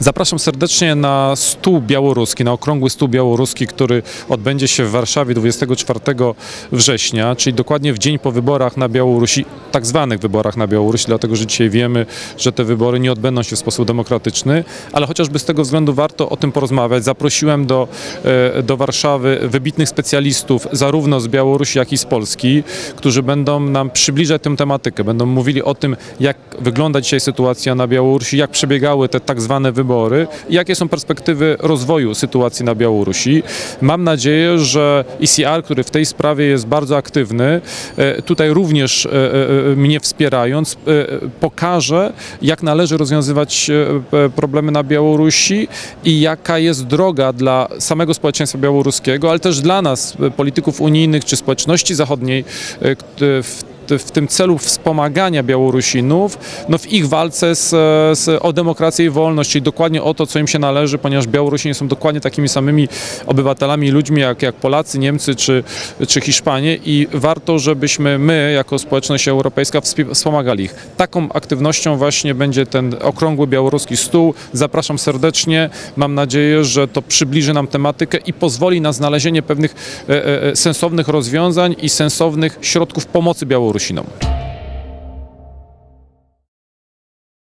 Zapraszam serdecznie na stół białoruski, na okrągły stół białoruski, który odbędzie się w Warszawie 24 września, czyli dokładnie w dzień po wyborach na Białorusi, tak zwanych wyborach na Białorusi, dlatego że dzisiaj wiemy, że te wybory nie odbędą się w sposób demokratyczny, ale chociażby z tego względu warto o tym porozmawiać. Zaprosiłem do, e, do Warszawy wybitnych specjalistów, zarówno z Białorusi, jak i z Polski, którzy będą nam przybliżać tę tematykę, będą mówili o tym, jak wygląda dzisiaj sytuacja na Białorusi, jak przebiegały te tak zwane wybory i jakie są perspektywy rozwoju sytuacji na Białorusi. Mam nadzieję, że ECR, który w tej sprawie jest bardzo aktywny, e, tutaj również e, e, mnie wspierając, e, pokaże, jak należy rozwiązywać e, problemy na Białorusi i jaka jest droga dla samego społeczeństwa białoruskiego, ale też dla nas, e, polityków unijnych czy społeczności zachodniej, e, w w tym celu wspomagania Białorusinów no w ich walce z, z, o demokrację i wolność, czyli dokładnie o to, co im się należy, ponieważ Białorusini są dokładnie takimi samymi obywatelami i ludźmi jak, jak Polacy, Niemcy czy, czy Hiszpanie i warto, żebyśmy my, jako społeczność europejska, wspomagali ich. Taką aktywnością właśnie będzie ten okrągły białoruski stół. Zapraszam serdecznie. Mam nadzieję, że to przybliży nam tematykę i pozwoli na znalezienie pewnych e, e, sensownych rozwiązań i sensownych środków pomocy Mursinom.